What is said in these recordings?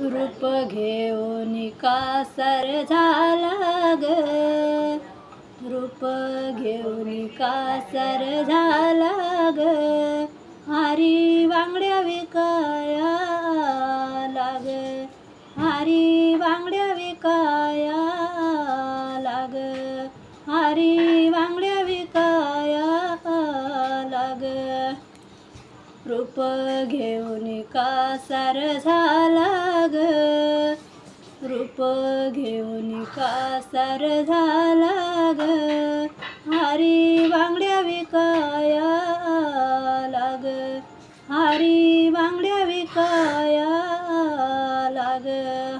रूप घेऊन कासर झाला ग. रूप घेऊन कासर झाला ग. हारी बांगड्या विकाया लाग हारी बांगड्या विकाया लाग हारी रूप घेऊन कासार झाला ग. रूप घेऊन कासार झाला ग. हारी बांगड्या विकाया लाग हारी बांगड्या विकाया लाग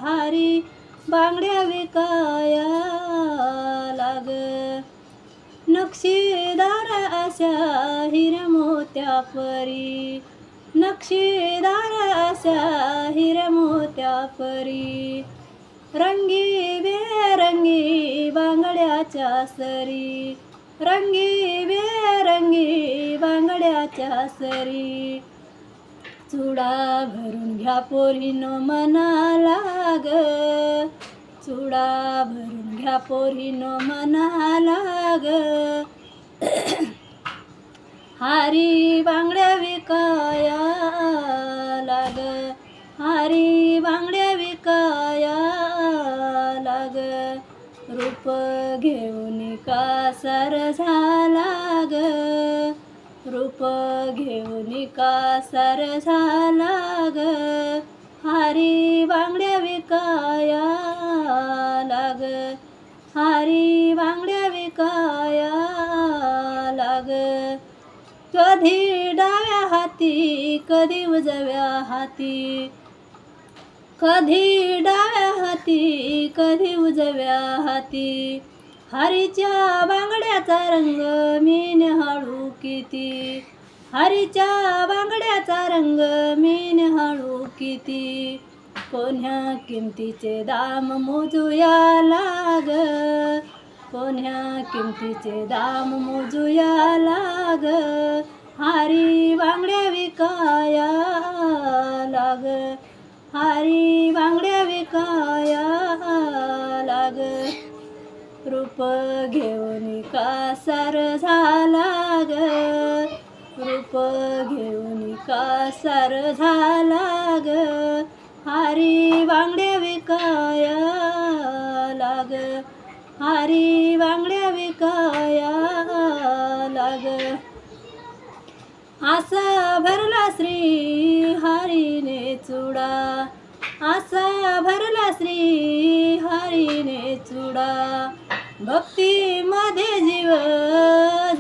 हारी बांगड्या विकाया लाग नक्षीदार अशा हिरमोत्या परी नक्षीदारशा हिरमोत्या परी रंगी बेरंगी बांगड्याच्या सरी. रंगी बेरंगी बांगड्याच्या सरी. चुडा भरून घ्या पोरीनो मनाला लाग चुडा भरून घ्या पोरीनो मना लाग हारी बांगड्या विकाया लाग. हारी बांगड्या विकाया लाग. रूप घेऊन कासार झाला ग? रूप घेऊन कासार झाला ग? हारी बांगड्या विकाया लाग. हारी बांगड्या विकाया कधी डाव्या हाती कधी उजव्या हाती. कधी डाव्या हाती कधी उजव्या हाती. हरीच्या बांगड्याचा रंग मी निहाळू किती. हरीच्या बांगड्याचा रंग मी निहाळू किती. कोण्या किमतीचे दाम मोजूया लाग कोण्या किमतीचे दाम मोजूया लाग? हारी बांगड्या विकाया लाग. हारी बांगड्या विकाया लाग. रूप घेऊन कासार झाला ग रूप घेऊन कासार झाला ग हारी बांगड्या हारी बांगड्या विकाया लाग. आसा भरला श्री हरीने चुडा. आसा भरला श्री हरीने चुडा. भक्तीमध्ये जीव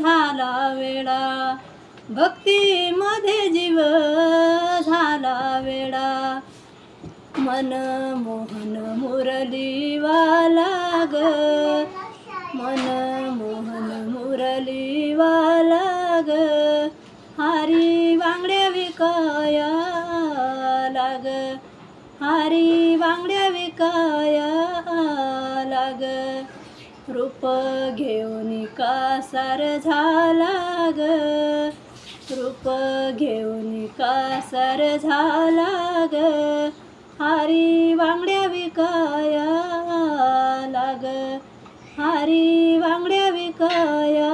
झाला वेडा. भक्तीमध्ये जीव मन मोहन मुरलीवाला ग मन मोहन मुरलीवाला ग हारी बांगड्या विकाया लाग हारी बांगड्या विकाया लाग रूप घेऊन कासार झाला ग रूप घेऊन कासार झाला ग हारी वांगड्या विकाया लाग. हारी वांगड्या विकाया